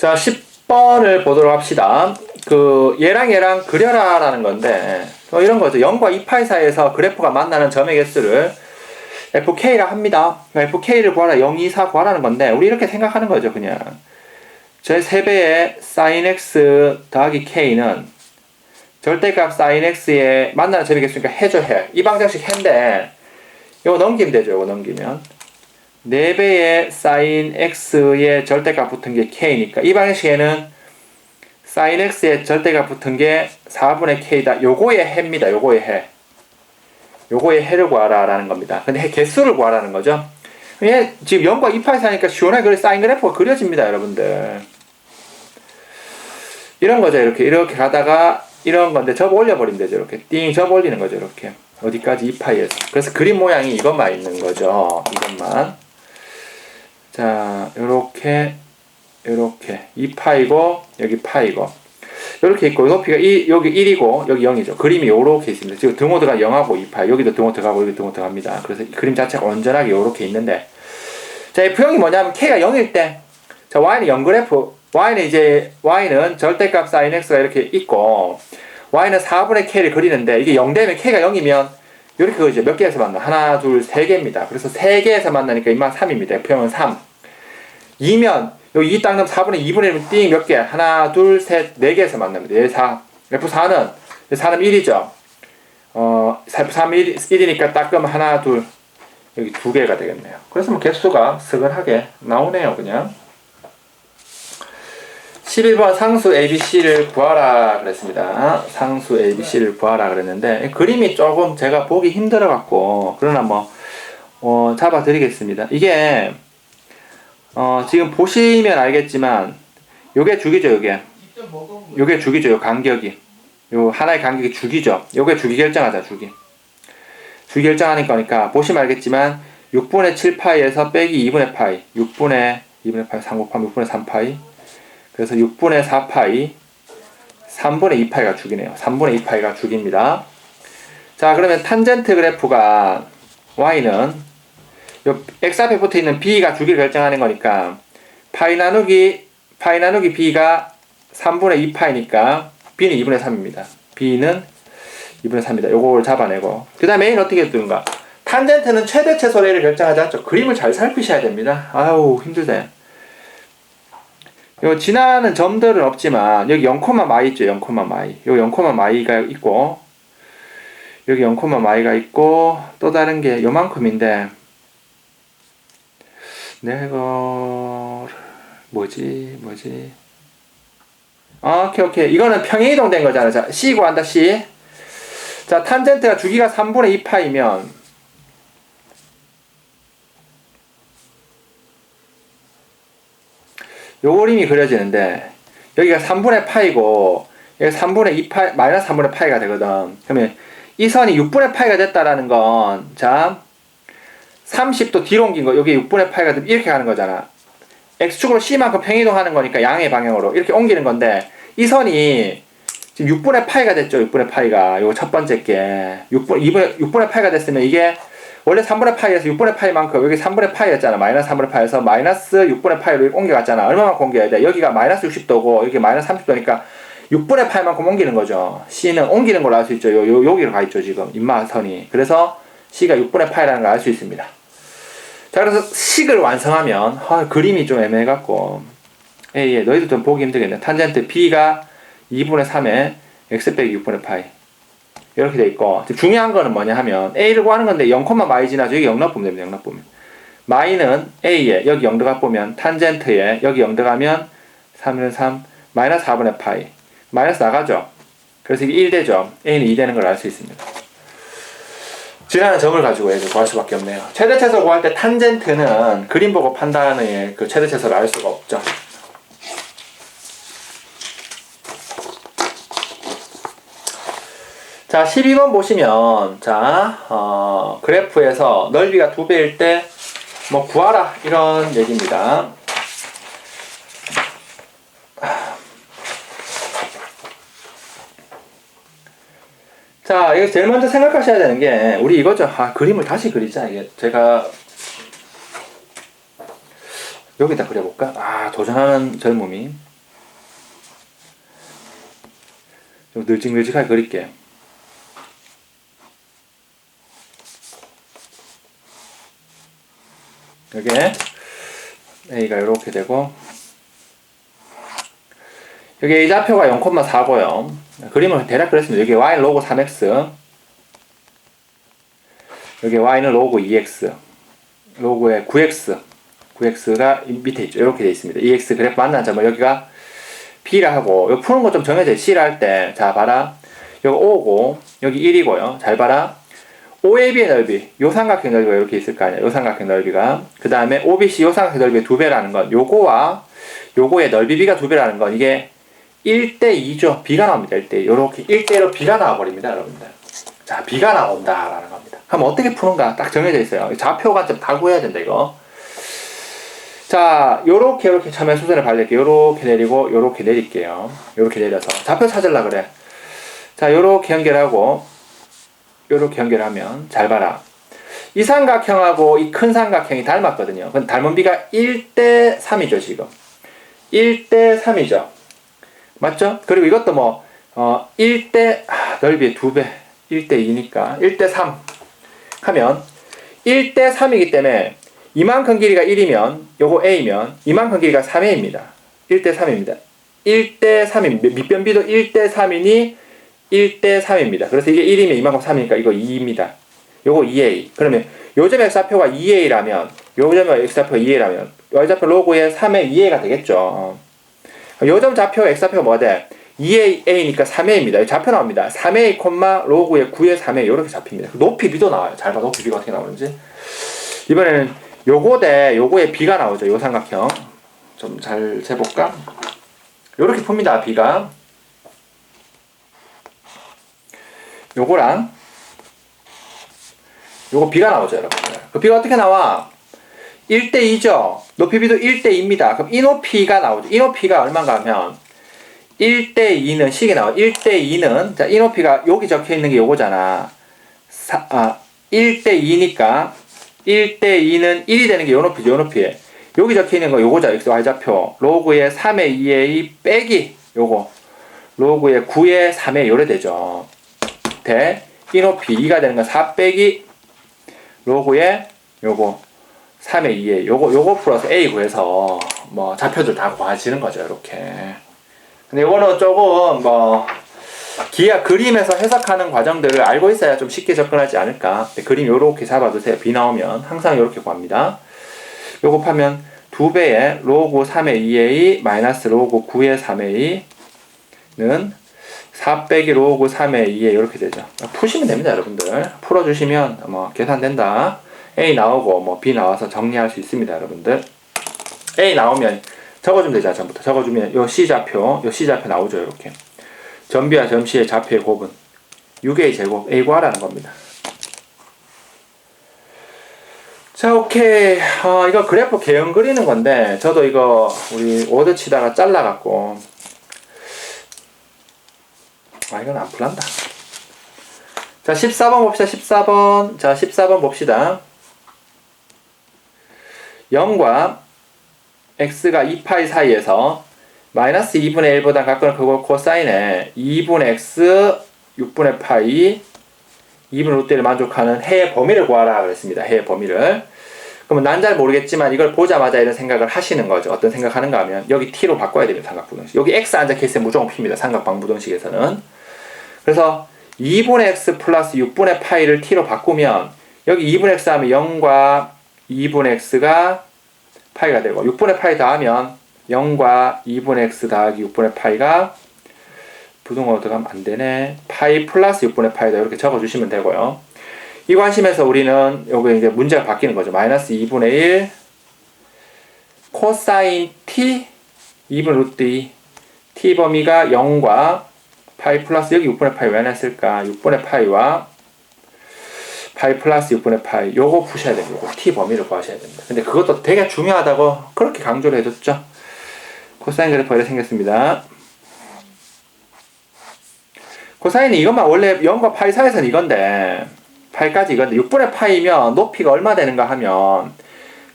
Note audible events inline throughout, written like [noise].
자, 10번을 보도록 합시다. 그 얘랑 얘랑 그려라라는 건데 어, 이런 거죠. 0과 2파이 사이에서 그래프가 만나는 점의 개수를 FK라 합니다. FK를 구하라, 0, 2, 4 구하라는 건데 우리 이렇게 생각하는 거죠, 그냥. 제 3배의 sin x 더하기 k는 절대값 sin x에 만나는 점의 개수니까 해줘 해. 이 방정식 해인데 이거 넘기면 되죠, 이거 넘기면. 4배의 sin x의 절대값 붙은 게 k니까 이 방식에는 sin x의 절대값 붙은 게 4분의 k다. 요거의 해입니다. 요거의 해. 요거의 해를 구하라라는 겁니다. 근데 해 개수를 구하라는 거죠. 얘 지금 0과 2파이 사니까 시원하게 그래 사인 그래프가 그려집니다, 여러분들. 이런 거죠, 이렇게. 이렇게 가다가 이런 건데 접어 올려버리면 되죠, 이렇게. 띵 접어 올리는 거죠, 이렇게. 어디까지 2파이에서. 그래서 그림 모양이 이것만 있는 거죠. 이것만. 자, 요렇게, 요렇게. 2파이고, 여기 파이고. 이렇게 있고 높이가 이, 여기 1이고 여기 0이죠. 그림이 요렇게 있습니다. 지금 등호드가 0하고 2파 여기도 등호 들어가고 여기 등호 들어갑니다. 그래서 이 그림 자체가 온전하게 요렇게 있는데 자, F형이 뭐냐면 K가 0일 때 자, Y는 0 그래프 Y는 이제 Y는 절대값 sin X가 이렇게 있고 Y는 4분의 K를 그리는데 이게 0 되면 K가 0이면 이렇게 그리죠. 몇 개에서 만나? 하나, 둘, 세 개입니다. 그래서 세 개에서 만나니까 이만 3입니다. F형은 3. 2면 여기 2땅 넣으면 4분의 2분의 1은 띵몇 개? 하나, 둘, 셋, 네 개에서 만납니다. 얘 4. F4는 4는 1이죠. 어, F3은 1, 1이니까 닦으면 하나, 둘, 여기 두 개가 되겠네요. 그래서 뭐 개수가 스근하게 나오네요, 그냥. 11번 상수 ABC를 구하라 그랬습니다. 상수 ABC를 구하라 그랬는데 그림이 조금 제가 보기 힘들어 갖고 그러나 뭐 어, 잡아 드리겠습니다. 이게 어, 지금 보시면 알겠지만 요게 주기죠, 요게. 요게 주기죠, 요 간격이. 요 하나의 간격이 주기죠. 요게 주기 결정하자, 주기. 주기 결정하는 거니까 보시면 알겠지만 6분의 7파이에서 빼기 2분의 파이. 6분의 2분의 파이 3 곱하면 6분의 3파이. 그래서 6분의 4파이 3분의 2파이가 주기네요. 3분의 2파이가 주기입니다. 자, 그러면 탄젠트 그래프가 y는 요 x 앞에 붙어 있는 b가 주기를 결정하는 거니까 파이 나누기 파이 나누기 b가 3분의 2파이니까 b는 2분의 3입니다. b는 2분의 3입니다. 요걸 잡아내고 그 다음에 a는 어떻게 두는가? 탄젠트는 최대 최소를 결정하지 않죠. 그림을 잘 살피셔야 됩니다. 아우 힘들다. 요 지나는 점들은 없지만 여기 0, 마이 있죠. 0, 마이. 요 0, 마이가 있고 여기 0, 마이가 있고 또 다른 게 요만큼인데 내가 뭐지 뭐지 아, 오케이 오케이 이거는 평행이동 된 거잖아 자 C 구한다 C 자 탄젠트가 주기가 3분의 2파이면 요 그림이 그려지는데 여기가 3분의 파이고 여기 3분의 2파 마이너스 3분의 파이가 되거든. 그러면 이 선이 6분의 파이가 됐다라는 건 자 30도 뒤로 옮긴 거 여기 6분의 파이가 되면 이렇게 가는 거잖아. X축으로 c만큼 평이동하는 거니까 양의 방향으로 이렇게 옮기는 건데 이 선이 지금 6분의 파이가 됐죠 6분의 파이가. 요거 첫 번째 게. 6분 2분의 6분의 파이가 됐으면 이게 원래 3분의 파이에서 6분의 파이만큼 여기 3분의 파이였잖아. 마이너스 3분의 파이에서 마이너스 6분의 파이로 옮겨갔잖아. 얼마만큼 옮겨야 돼? 여기가 마이너스 60도고 여기 마이너스 30도니까 6분의 파이만큼 옮기는 거죠. C는 옮기는 걸로 알 수 있죠. 요, 요, 여기로 가 있죠 지금. 인마선이. 그래서 c가 6분의 파이라는 걸 알 수 있습니다. 자 그래서 식을 완성하면 아, 그림이 좀 애매해갖고. 에이 예, 너희들 좀 보기 힘들겠네. 탄젠트 b가 2분의 3에 x 빼기 6분의 파이 이렇게 돼 있고 중요한 거는 뭐냐 하면 a를 구하는 건데 0, 마이 지나죠 여기 0 넣어보면 됩니다 0 넣어보면. 마이는 a에 여기 0 들어가 보면 탄젠트에 여기 0 들어가면 3은 3 마이너스 4분의 파이. 마이너스 나가죠? 그래서 이게 1 되죠? A는 2 되는 걸 알 수 있습니다. 지나는 점을 가지고 얘를 구할 수밖에 없네요. 최대 최소 구할 때 탄젠트는 그림 보고 판단의 그 최대 최소를 알 수가 없죠. 자, 12번 보시면, 자, 어, 그래프에서 넓이가 2배일 때, 뭐, 구하라. 이런 얘기입니다. 자, 이거 제일 먼저 생각하셔야 되는 게, 우리 이거죠. 아, 그림을 다시 그리자. 이게 제가, 여기다 그려볼까? 아, 도전하는 젊음이. 좀 늘찍늘찍하게 그릴게요. 여기에 A가 이렇게 되고 여기 A 좌표가 0,4고요. 그림을 대략 그렸습니다. 여기 Y는 로고 3X 여기 Y는 로고 2X 로고에 9X 9X가 밑에 있죠. 이렇게 되어 있습니다. EX 그래프 만난 점을 여기가 B라 하고 요 푸는 거 좀 정해져 C라 할 때 자 봐라 여기 5고 여기 1이고요. 잘 봐라 OAB의 넓이, 요 삼각형 넓이가 이렇게 있을 거 아니야. 요 삼각형 넓이가. 그 다음에 OBC 요 삼각형 넓이의 두 배라는 건, 요거와 요거의 넓이 비가 두 배라는 건, 이게 1대2죠. B가 나옵니다. 1대2. 요렇게 1대1로 B가 나와버립니다. 여러분들. 자, B가 나온다라는 겁니다. 그럼 어떻게 푸는가? 딱 정해져 있어요. 좌표가 좀다 구해야 된다, 이거. 자, 요렇게, 요렇게 처음에 수선을 발릴게요. 요렇게 내리고, 요렇게 내릴게요. 요렇게 내려서. 좌표 찾으려 그래. 자, 요렇게 연결하고, 요렇게 연결하면 잘 봐라. 이 삼각형하고 이 큰 삼각형이 닮았거든요. 근데 닮은 비가 1대 3이죠, 지금. 1대 3이죠. 맞죠? 그리고 이것도 뭐, 어, 1대, 아, 넓이의 2배. 1대 2니까. 1대 3. 하면, 1대 3이기 때문에, 이만큼 길이가 1이면, 요거 A면, 이만큼 길이가 3A입니다. 1대 3입니다. 1대 3입니다. 밑변비도 1대 3이니, 1대 3입니다. 그래서 이게 1이면 이만큼 3이니까 이거 2입니다. 요거 2a. 그러면 요점 x좌표가 2a라면 요점 x좌표가 2a라면 y좌표 로고의 3의 2a가 되겠죠. 요점 좌표 x좌표가 뭐가 돼? 2a니까 3a입니다. 좌표 나옵니다. 3a, 로고의 9의 3a 이렇게 잡힙니다. 높이 b도 나와요. 잘 봐. 높이 b가 어떻게 나오는지. 이번에는 요거 대 요거의 b가 나오죠. 요 삼각형. 좀 잘 재볼까? 요렇게 풉니다. b가. 요거랑 요거 B가 나오죠, 여러분들. 그 B가 어떻게 나와? 1대2죠. 높이비도 1대2입니다. 그럼 이 높이가 나오죠. 이 높이가 얼마인가 하면 1대2는 식이 나와. 1대2는 자, 이 높이가 여기 적혀 있는 게 요거잖아. 사, 아, 1대2니까 1대2는 1이 되는 게 요 높이죠. 요 높이에. 여기 적혀 있는 거 요거죠. x y 좌표. 로그의 3의 2의 빼기 요거. 로그의 9의 3의 요래 되죠. 대, 이 높이 2가 되는 건 4 빼기 로고에 요거 3의 2에 요거 요거 플러스 A 구해서 뭐 좌표들 다 구하시는 거죠 이렇게. 근데 요거는 조금 뭐 기하 그림에서 해석하는 과정들을 알고 있어야 좀 쉽게 접근하지 않을까. 그림 요렇게 잡아두세요. B 나오면 항상 요렇게 구합니다. 요거 파면 2배의 로고 3의 2a 마이너스 로고 9의 3a 는 4 빼기 로그 3의 2에 이렇게 되죠. 푸시면 됩니다, 여러분들. 풀어주시면 뭐 계산된다. A 나오고 뭐 B 나와서 정리할 수 있습니다, 여러분들. A 나오면 적어주면 되죠, 전부터. 적어주면 요 C 좌표, 요 C 좌표 나오죠, 이렇게. 전비와 점시의 좌표의 곱은 6A 제곱 A 구하라는 겁니다. 자, 오케이. 어, 이거 그래프 개형 그리는 건데, 저도 이거 우리 워드 치다가 잘라갖고, 아, 이건 안 풀란다. 자, 14번 봅시다. 14번. 자, 14번 봅시다. 0과 x가 2파이 사이에서 마이너스 2분의 1보다 각도는 크고 코사인에 2분의 x 6분의 파이 2분의 루트를 만족하는 해의 범위를 구하라 그랬습니다. 해의 범위를. 그러면 난 잘 모르겠지만 이걸 보자마자 이런 생각을 하시는 거죠. 어떤 생각하는가 하면 여기 t로 바꿔야 됩니다. 삼각부등식. 여기 x 앉아 케이스에 무조건 p입니다. 삼각방부등식에서는. 그래서 2분의 x 플러스 6분의 파이를 t로 바꾸면 여기 2분의 x 하면 0과 2분의 x가 파이가 되고 6분의 파이 더하면 0과 2분의 x 더하기 6분의 파이가 부등호로 들어가면 안 되네. 파이 플러스 6분의 파이다 이렇게 적어주시면 되고요. 이 관심에서 우리는 여기 이제 문제가 바뀌는 거죠. 마이너스 2분의 1 코사인 t 2분의 루트 2 t 범위가 0과 파이 플러스 여기 6분의 파이 왜 냈을까? 6분의 파이와 파이 플러스 6분의 파이 요거 푸셔야 됩니다. 요거 t 범위를 구하셔야 됩니다. 근데 그것도 되게 중요하다고 그렇게 강조를 해줬죠. 코사인 그래프가 이렇게 생겼습니다. 코사인이 이것만 원래 0과 파이 사이에서는 이건데 파이까지 이건데 6분의 파이면 높이가 얼마 되는가 하면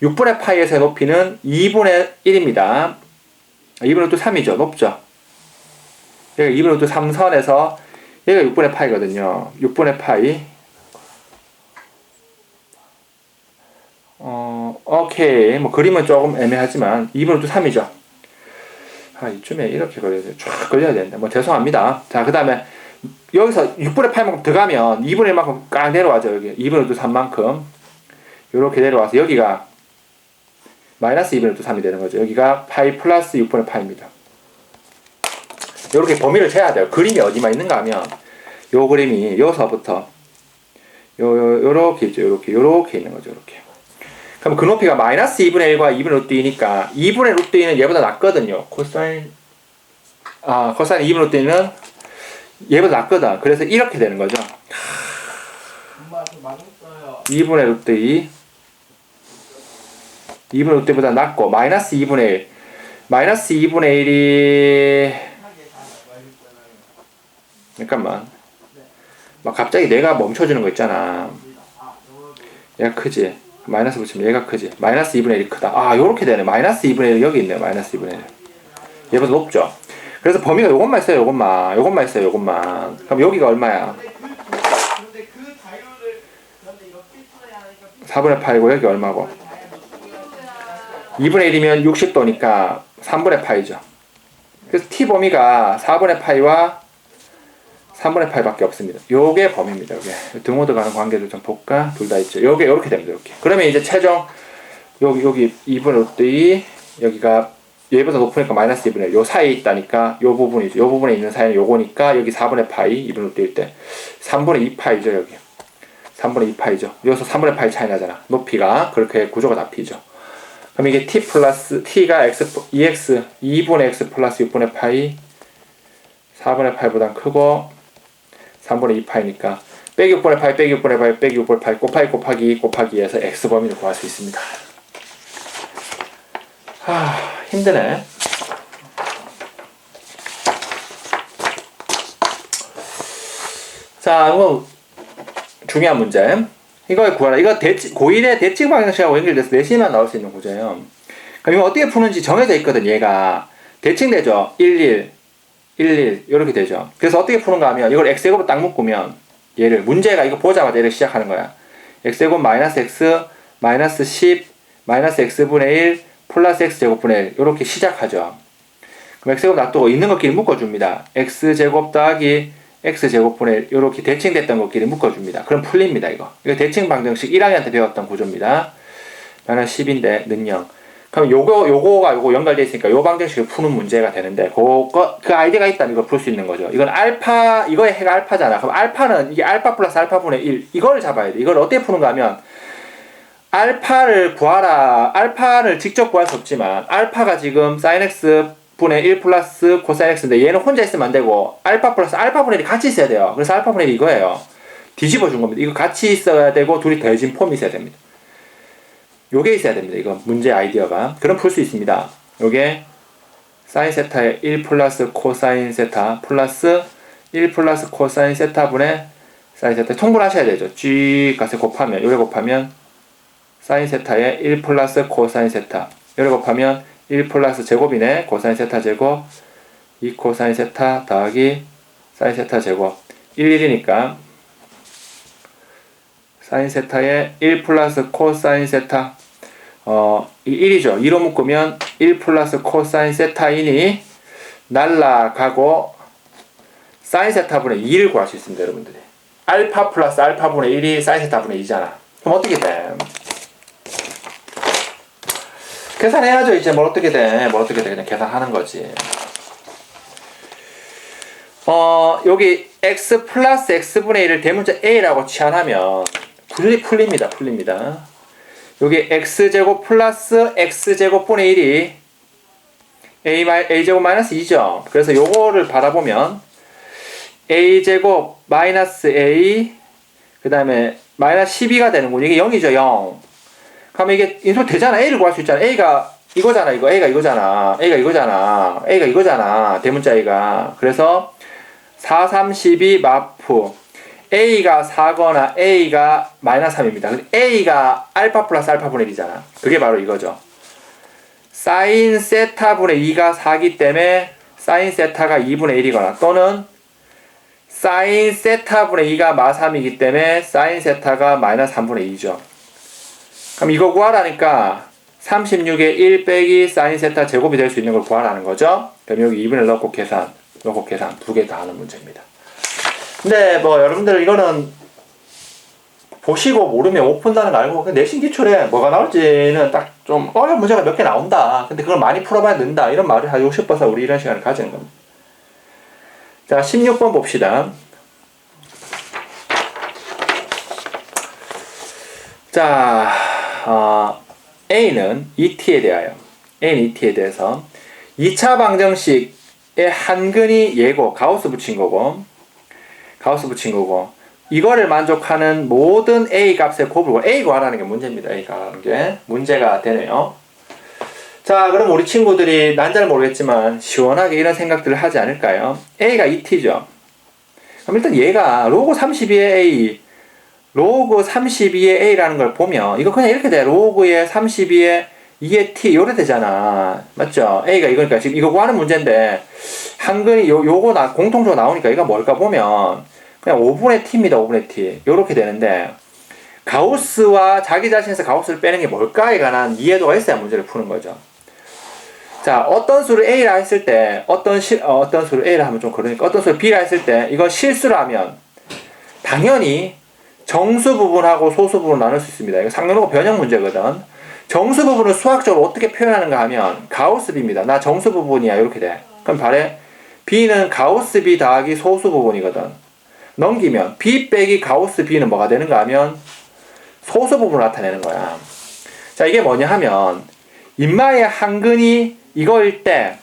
6분의 파이에서의 높이는 2분의 1입니다. 2분의 또 3이죠. 높죠. 얘가 2분의 루트 3선에서 얘가 6분의 파이거든요. 6분의 파이. 어, 오케이. 뭐 그림은 조금 애매하지만 2분의 루트 3이죠. 아, 이쯤에 이렇게 그려야 돼. 쫙 그려야 되는데. 뭐 죄송합니다. 자, 그 다음에 여기서 6분의 8만큼 들어가면 2분의 1만큼 깡 내려와죠. 여기 2분의 루트 3만큼. 요렇게 내려와서 여기가 마이너스 2분의 루트 3이 되는 거죠. 여기가 파이 플러스 6분의 파입니다. 요렇게 범위를 재야 돼요. 그림이 어디만 있는가 하면 요 그림이 요서부터 요, 요, 요렇게 있죠. 요렇게, 요렇게 있는 거죠. 요렇게. 그럼 그 높이가 마이너스 2분의 1과 2분의 루트 2니까 2분의 루트 2는 얘보다 낮거든요. 코사인, 아, 코사인 2분의 루트 2는 얘보다 낮거든. 그래서 이렇게 되는 거죠. 엄마 저 맛없어요. 2분의 루트 2. 2분의 루트 2보다 낮고, 마이너스 2분의 1. 마이너스 2분의 1이, 하게 다 맛있잖아요. 잠깐만. 막 갑자기 내가 멈춰주는 거 있잖아. 얘가 크지? 마이너스 붙이면 얘가 크지? 마이너스 2분의 1이 크다. 아, 요렇게 되네. 마이너스 2분의 1 여기 있네. 마이너스 2분의 1. 얘보다 높죠? 그래서 범위가 요것만 있어요. 요것만. 요것만 있어요. 요것만. 그럼 여기가 얼마야? 근데 그 근데 그 자유를 그런데 이거 필터야 하니까 4분의 8이고 여기 얼마고? 2분의 1이면 60도니까 3분의 파이죠. 그래서 t 범위가 4분의 파이와 3분의 파이밖에 없습니다. 요게 범위입니다. 요게 등호드 가는 관계를 좀 볼까? 둘 다 있죠. 요게 이렇게 됩니다. 이렇게. 그러면 이제 최종 여기 여기 2분의 루트 2 여기가 얘보다 높으니까 마이너스 2분의 1. 요 사이에 있다니까 요 부분이죠. 요 부분에 있는 사이는 요거니까 여기 4분의 파이 2분의 루트 1때 3분의 2 파이죠 여기. 3분의 2 파이죠. 여기서 3분의 파이 차이 나잖아. 높이가 그렇게 구조가 잡히죠. 그럼 이게 t 플러스 t가 x 2x 2분의 x 플러스 6분의 파이 4분의 파이보단 크고 3분의 2 파이니까 빼기 6분의 파이 빼기 6분의 파이 빼기 6분의 파이 곱하기 곱하기 곱하기에서 x 범위를 구할 수 있습니다. 하 힘드네. 자, 이거 중요한 문제. 이걸 구하라. 이거 대치, 고일의 대칭 방정식하고 연결돼서 내시만 나올 수 있는 구조예요. 그럼 이거 어떻게 푸는지 정해져 있거든, 얘가. 대칭되죠? 1, 1, 1, 1, 이렇게 되죠. 그래서 어떻게 푸는가 하면 이걸 x제곱으로 딱 묶으면 얘를, 문제가 이거 보자마자 얘를 시작하는 거야. x제곱 마이너스 x, 마이너스 10, 마이너스 x분의 1, 플러스 x제곱분의 1. 이렇게 시작하죠. 그럼 x제곱 놔두고 있는 것끼리 묶어줍니다. x제곱 더하기 x제곱분의 1 이렇게 대칭됐던 것끼리 묶어줍니다. 그럼 풀립니다 이거. 이거 대칭 방정식 1학년 때 배웠던 구조입니다. 마이너스 10인데 는 0. 그럼 요거 요거가 요거 연결돼 있으니까 요 방정식을 푸는 문제가 되는데 그거 그 아이디어가 있다면 이걸 풀 수 있는 거죠. 이건 알파 이거의 해가 알파잖아. 그럼 알파는 이게 알파 플러스 알파 분의 1 이거를 잡아야 돼. 이걸 어떻게 푸는가 하면 알파를 구하라. 알파를 직접 구할 수 없지만 알파가 지금 sin x 분의 1 플러스 코사인 x인데 얘는 혼자 있으면 안 되고 알파 플러스 알파 분의 1이 같이 있어야 돼요. 그래서 알파 분의 1이 이거예요. 뒤집어 준 겁니다. 이거 같이 있어야 되고 둘이 더해진 폼이 있어야 됩니다. 요게 있어야 됩니다. 이거 문제 아이디어가. 그럼 풀 수 있습니다. 요게 사인 세타의 1 플러스 코사인 세타 플러스 1 플러스 코사인 세타 분의 사인 세타 통분하셔야 되죠. G 값에 곱하면 요래 곱하면 사인 세타의 1 플러스 코사인 세타 요래 곱하면 1 플러스 제곱이네 코사인 세타 제곱 2 코사인 세타 더하기 사인 세타 제곱 1, 1이니까 사인 세타의 1 플러스 코사인 세타 어, 이 1이죠. 2로 묶으면 1 플러스 코사인 세타이니 날라가고 사인 세타분의 2를 구할 수 있습니다, 여러분들이. 알파 플러스 알파분의 1이 사인 세타분의 2잖아. 그럼 어떻게 돼? 계산해야죠, 이제. 뭘 어떻게 돼? 뭘 어떻게 돼? 그냥 계산하는 거지. 어, 여기 x 플러스 x분의 1을 대문자 a라고 치환하면 구조이 풀립니다, 풀립니다. 여기 x제곱 플러스 x제곱분의 1이 a, 마- a제곱 마이너스 2죠. 그래서 요거를 바라보면 a제곱 마이너스 a 그 다음에 마이너스 12가 되는군요. 이게 0이죠, 0. 그러면 이게 인수 되잖아. a를 구할 수 있잖아. a가 이거잖아, 이거. a가 이거잖아. a가 이거잖아. a가 이거잖아. 대문자 a가. 그래서 4, 3, 12 마프 A가 4거나 A가 마이너스 3입니다. A가 알파 플러스 알파 분의 1이잖아. 그게 바로 이거죠. 사인 세타 분의 2가 4기 때문에 사인 세타가 2분의 1이거나 또는 사인 세타 분의 2가 마3이기 때문에 사인 세타가 마이너스 3분의 2죠. 그럼 이거 구하라니까 36에 1 빼기 사인 세타 제곱이 될 수 있는 걸 구하라는 거죠. 그럼 여기 2분의 넣고 계산, 넣고 계산 두 개 다 하는 문제입니다. 근데 뭐 여러분들 이거는 보시고 모르면 거 알고 그냥 내신 기출에 뭐가 나올지는 딱 좀 어려운 문제가 몇 개 나온다. 근데 그걸 많이 풀어봐야 된다. 이런 말을 하고 싶어서 우리 이런 시간을 가지는 겁니다. 자, 16번 봅시다. 자, 어, A는 ET에 대하여, A는 ET에 대해서 2차 방정식의 한근이 예고, 가우스 붙인 거고, 가우스 붙인 거고, 이거를 만족하는 모든 A 값의 곱을 A 구하라는 게 문제입니다. A 구하라는 게 문제가 되네요. 자, 그럼 우리 친구들이 난 잘 모르겠지만 시원하게 이런 생각들을 하지 않을까요? A가 2t죠. 그럼 일단 얘가 로그 32의 A, 로그 32의 A라는 걸 보면 이거 그냥 이렇게 돼. 로그의 32의 2의 T 요래 되잖아. 맞죠? A가 이거니까 지금 이거 구하는 문제인데 한근이 요, 요거 나, 공통적으로 나오니까 이거 뭘까 보면 그냥 5분의 t입니다. 5분의 t. 요렇게 되는데 가우스와 자기 자신에서 가우스를 빼는 게 뭘까에 관한 이해도가 있어야 문제를 푸는 거죠. 자, 어떤 수를 A라 했을 때, 어떤 실, 어, 어떤 수를 A라 하면 좀 그러니까, 어떤 수를 B라 했을 때, 이건 실수라면, 당연히 정수 부분하고 소수 부분 나눌 수 있습니다. 이거 상명하고 변형 문제거든. 정수 부분을 수학적으로 어떻게 표현하는가 하면, 가우스 B입니다. 나 정수 부분이야. 이렇게 돼. 그럼 발에, B는 가우스 B 더하기 소수 부분이거든. 넘기면, B 빼기 가우스 B는 뭐가 되는가 하면, 소수 부분을 나타내는 거야. 자, 이게 뭐냐 하면, 인마의 한근이 이거일 때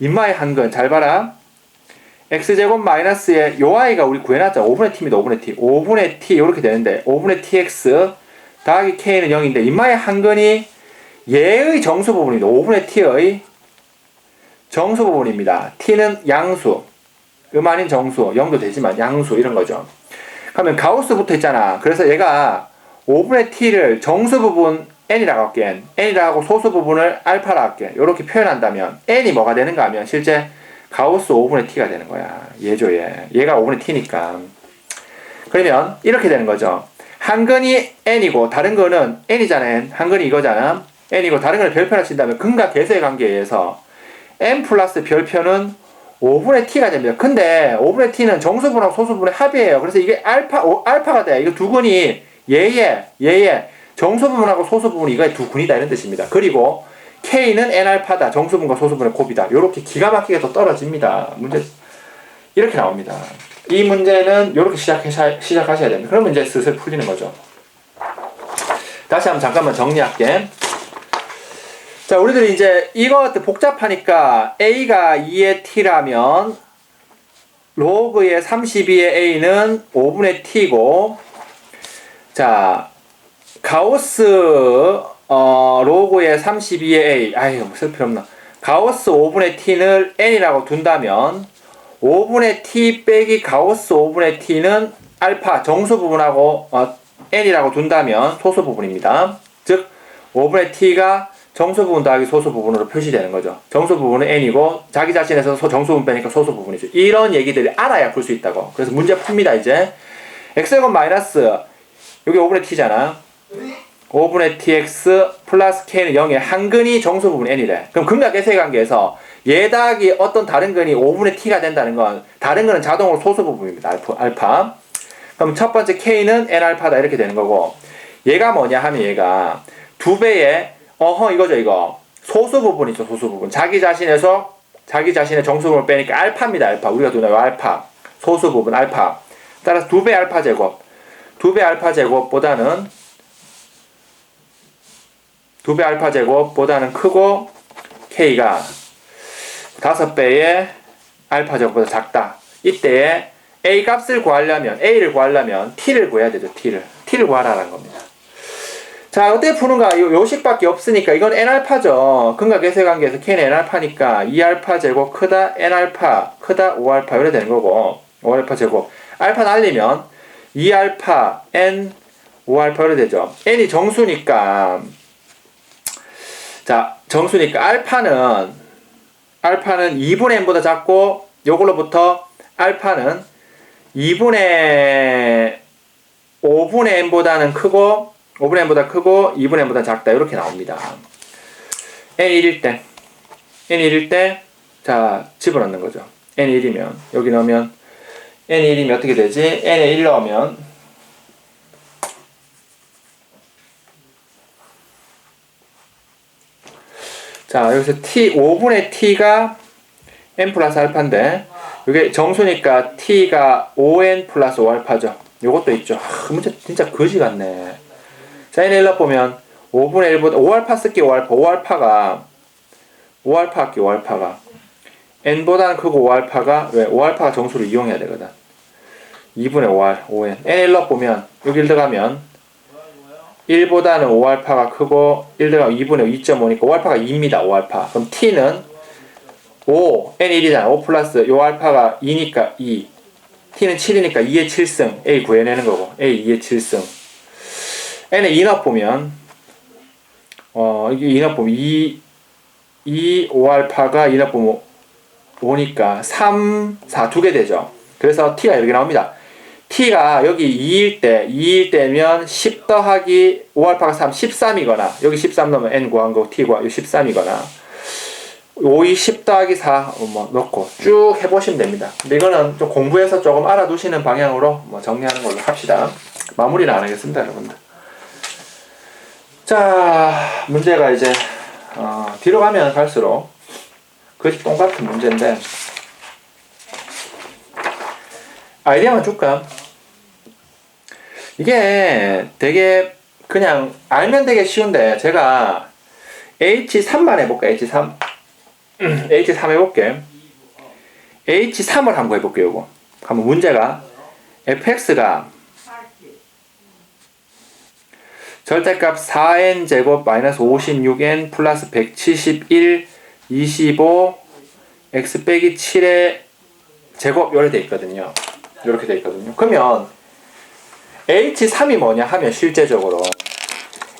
인마의 한근 잘 봐라. X제곱 마이너스의 요 i가 우리 구해놨잖아. 5분의 t입니다 5분의 t. 5분의 t 이렇게 되는데 5분의 tx 더하기 k는 0인데 인마의 한근이 얘의 정수 부분입니다. 5분의 t의 정수 부분입니다. T는 양수 음 아닌 정수 0도 되지만 양수 이런 거죠. 그러면 가우스 붙어 있잖아. 그래서 얘가 5분의 t를 정수 부분 n이라고 할게 n이라고 소수 부분을 알파라 할게 이렇게 표현한다면 n이 뭐가 되는가 하면 실제 가우스 5분의 t가 되는 거야. 얘죠 얘 얘가 5분의 t니까. 그러면 이렇게 되는 거죠. 한 근이 n이고 다른 거는 n이잖아 n 한 근이 이거잖아. n이고 다른 거는 별표를 친다면 근과 계수의 관계에 의해서 n 플러스 별표는 5분의 t가 됩니다. 근데 5분의 t는 정수분하고 소수분의 합이에요. 그래서 이게 알파 오, 알파가 돼. 이거 두 근이 얘의 얘의 정수 부분하고 소수 부분 이거의 두 군이다 이런 뜻입니다. 그리고 K는 N알파다. 정수분과 소수분의 곱이다. 이렇게 기가 막히게 또 떨어집니다. 문제 이렇게 나옵니다. 이 문제는 이렇게 시작하셔야, 시작하셔야 됩니다. 그러면 이제 슬슬 풀리는 거죠. 다시 한번 잠깐만 정리할게. 자, 우리들이 이제 이거 복잡하니까 A가 2의 T라면 로그의 32의 A는 5분의 T고 자, 가우스 어, 로고의 32의 A. 아유 뭐쓸 필요 없나. 가우스 5분의 t를 n이라고 둔다면 5분의 t 빼기 가우스 5분의 t는 알파 정수 부분하고 어, n이라고 둔다면 소수 부분입니다. 즉 5분의 t가 정수 부분 더하기 소수 부분으로 표시되는 거죠 정수 부분은 n이고 자기 자신에서 소- 정수 부분 빼니까 소수 부분이죠 이런 얘기들이 알아야 풀 수 있다고 그래서 문제 풉니다 이제 x제곱 마이너스 여기 5분의 t잖아 5분의 tx 플러스 k는 0의 한근이 정수 부분 n이래. 그럼 근과 계수의 관계에서 얘 더하기 어떤 다른 근이 5분의 t가 된다는 건 다른 근은 자동으로 소수 부분입니다. 알파. 알파. 그럼 첫 번째 k는 n 알파다 이렇게 되는 거고 얘가 뭐냐 하면 얘가 두 배의 어허 이거죠 이거 소수 부분이죠 소수 부분 자기 자신에서 자기 자신의 정수 부분을 빼니까 알파입니다 알파 우리가 거 알파 소수 부분 알파 따라서 두 배 알파 제곱 두 배 알파 제곱보다는 두 배 알파 제곱보다는 크고 k가 다섯 배의 알파 제곱보다 작다. 이때에 a 값을 구하려면 a를 구하려면 t를 구해야 되죠. t를 t를 구하라는 겁니다. 자 어떻게 푸는가? 요 요식밖에 없으니까 이건 n 알파죠. 근과 계수의 관계에서 k는 n 알파니까 2 알파 제곱 크다 n 알파 크다 5 알파 이래 되는 거고 5 알파 제곱 알파 날리면 2 알파 n 5 알파 이래 되죠. n이 정수니까 자, 정수니까 알파는 알파는 2분의 n보다 작고 요걸로부터 알파는 2분의 5분의 n보다는 크고 5분의 n보다 크고 2분의 n보다 작다 이렇게 나옵니다. n 1일 때 n 1일 때자 집어넣는 거죠. n 1이면 여기 넣으면 n 1이면 어떻게 되지? n에 1 넣으면 자 여기서 t 5분의 t가 n 플러스 알파인데 이게 정수니까 t가 5n 플러스 5알파죠. 요것도 있죠. 아, 문제 진짜 거지 같네. 1 보면 5분의 1보다 5알파 쓸게 5알파. 5알파가 5알파 할게 5알파가 n보다는 크고 5알파가 왜 5알파가 정수를 이용해야 되거든. 2분의 5알 5n. n 1 보면 여기 1 들어가면 1보다는 5알파가 크고 1 들어가면 2분의 2.5니까 5알파가 2입니다. 5알파. 그럼 t는 5, n1이잖아. 5 플러스 요 알파가 2니까 2. t는 7이니까 2의 7승. a 구해내는 거고. a 2의 7승. N의 인합 보면 어, 이게 인합 보면 2 2 5알파가 인합 보면 5니까 3, 4 두 개 되죠. 그래서 t가 이렇게 나옵니다. t가 여기 2일 때, 2일 때면 10 더하기 5알파가 3, 13이거나 여기 13 넣으면 n 구한 거 t 구한 거 13이거나 5이 10 더하기 4, 어, 뭐, 넣고 쭉 해보시면 됩니다. 근데 이거는 좀 공부해서 조금 알아두시는 방향으로 뭐 정리하는 걸로 합시다. 마무리는 안 하겠습니다, 여러분들. 자, 문제가 이제, 어, 뒤로 가면 갈수록 그것이 똑같은 문제인데, 아이디어만 줄까? 이게 되게 그냥 알면 되게 쉬운데, 제가 H3만 해볼까, H3. H3 해볼게. H3을 [clears throat] 한번 해볼게, 요거. 한번 문제가 fx가 절대값 4n 제곱 마이너스 56n 플러스 171 25 x 빼기 7의 제곱 요렇게 돼 있거든요. 요렇게 돼 있거든요. 그러면 h3이 뭐냐 하면 실제적으로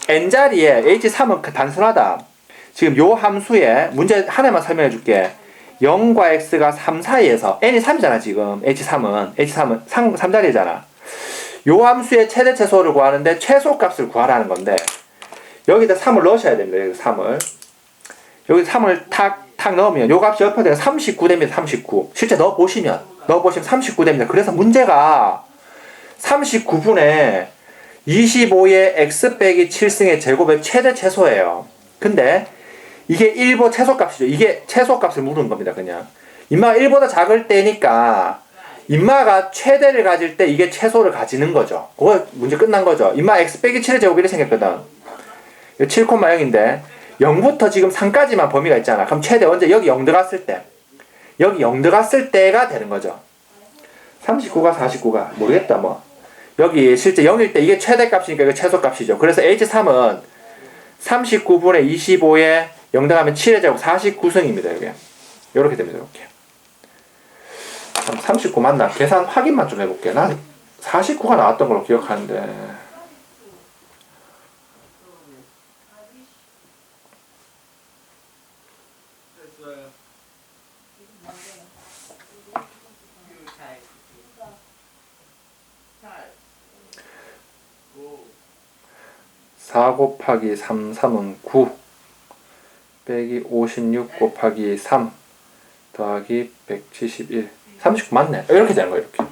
n 자리에 h3은 그 단순하다. 지금 요 함수에 문제 하나만 설명해 줄게. 0과 x가 3 사이에서 n이 3이잖아 지금 h3은 h3은 3, 3자리잖아. 요 함수의 최대 최소를 구하는데 최소 값을 구하라는 건데 여기다 3을 넣으셔야 됩니다. 여기 3을 여기 3을 탁, 탁 넣으면 요 값이 옆에다가 39 됩니다. 39 실제 넣어 보시면 넣어 보시면 39 됩니다. 그래서 문제가 39분의 25의 x 빼기 7승의 제곱의 최대 최소예요. 근데 이게 1보 최소값이죠. 이게 최소값을 물은 겁니다. 그냥 인마가 1보다 작을 때니까 인마가 최대를 가질 때 이게 최소를 가지는 거죠. 그거 문제 끝난 거죠. 인마 x 빼기 7의 제곱 이렇게 생겼거든. 7,0인데 0부터 지금 3까지만 범위가 있잖아. 그럼 최대 언제 여기 0 들어갔을 때 여기 0 들어갔을 때가 되는 거죠. 39가 49가 모르겠다 뭐. 여기 실제 0일 때 이게 최대값이니까 이게 최소값이죠. 그래서 H3은 39분의 25에 0 들어가면 7의 제곱 49승입니다. 여기. 이렇게 됩니다. 이렇게. 39 맞나? 계산 확인만 좀 해볼게. 난 49가 나왔던 걸로 기억하는데. 됐어요. 4 곱하기 3, 3은 9 빼기 56 곱하기 3 더하기 171 39 맞네. 이렇게 되는 거예요 이렇게.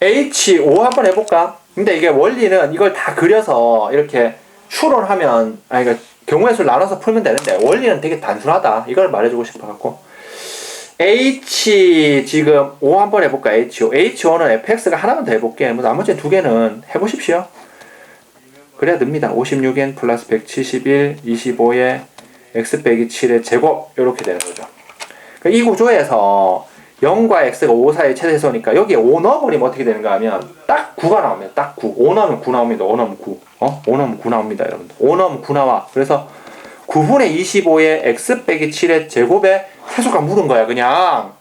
H5 한번 해볼까? 근데 이게 원리는 이걸 다 그려서 이렇게 추론하면 아니 그러니까 경우의 수를 나눠서 풀면 되는데 원리는 되게 단순하다. 이걸 말해주고 싶어갖고. H 지금 5 한번 해볼까 H5 H5는 fx가 하나만 더 해볼게. 뭐 나머지 두 개는 해보십시오. 그래야 됩니다. 56n 플러스 171, 25에 x 빼기 7의 제곱. 이렇게 되는 거죠. 그러니까 이 구조에서 0과 x가 5 사이의 최대소니까 여기에 5 넣어버리면 어떻게 되는가 하면 딱 9가 나옵니다. 딱 9. 5 넣으면 9 나옵니다. 5 넣으면 9. 어? 5 넣으면 9 나옵니다. 여러분들. 5 넣으면 9 나와. 그래서 9분의 25에 x 빼기 7의 제곱에 최소가 물은 거야. 그냥.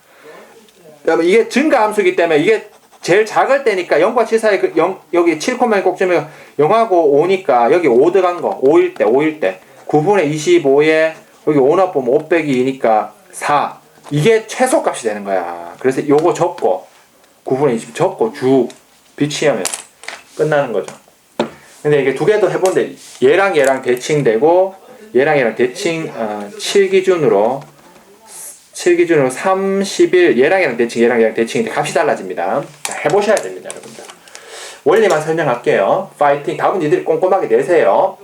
여러분 이게 증가 함수이기 때문에 이게 제일 작을 때니까 0과 7 사이 그 0, 여기 7,0 꼭지면 0하고 5니까 여기 5 들어간 거 5일 때 5일 때 9분의 25에 여기 5 넣어보면 5 빼기 2니까 4 이게 최소값이 되는 거야. 그래서 요거 적고 9분의 20 적고 쭉 비치하면 끝나는 거죠. 근데 이게 두 개 더 해본데 얘랑 얘랑 대칭되고 얘랑 얘랑 대칭 어, 7 기준으로 7 기준으로 31 얘랑 얘랑 대칭 얘랑 얘랑 대칭인데 값이 달라집니다. 자, 해보셔야 됩니다, 여러분들. 원리만 설명할게요. 파이팅. 답은 니들이 꼼꼼하게 내세요.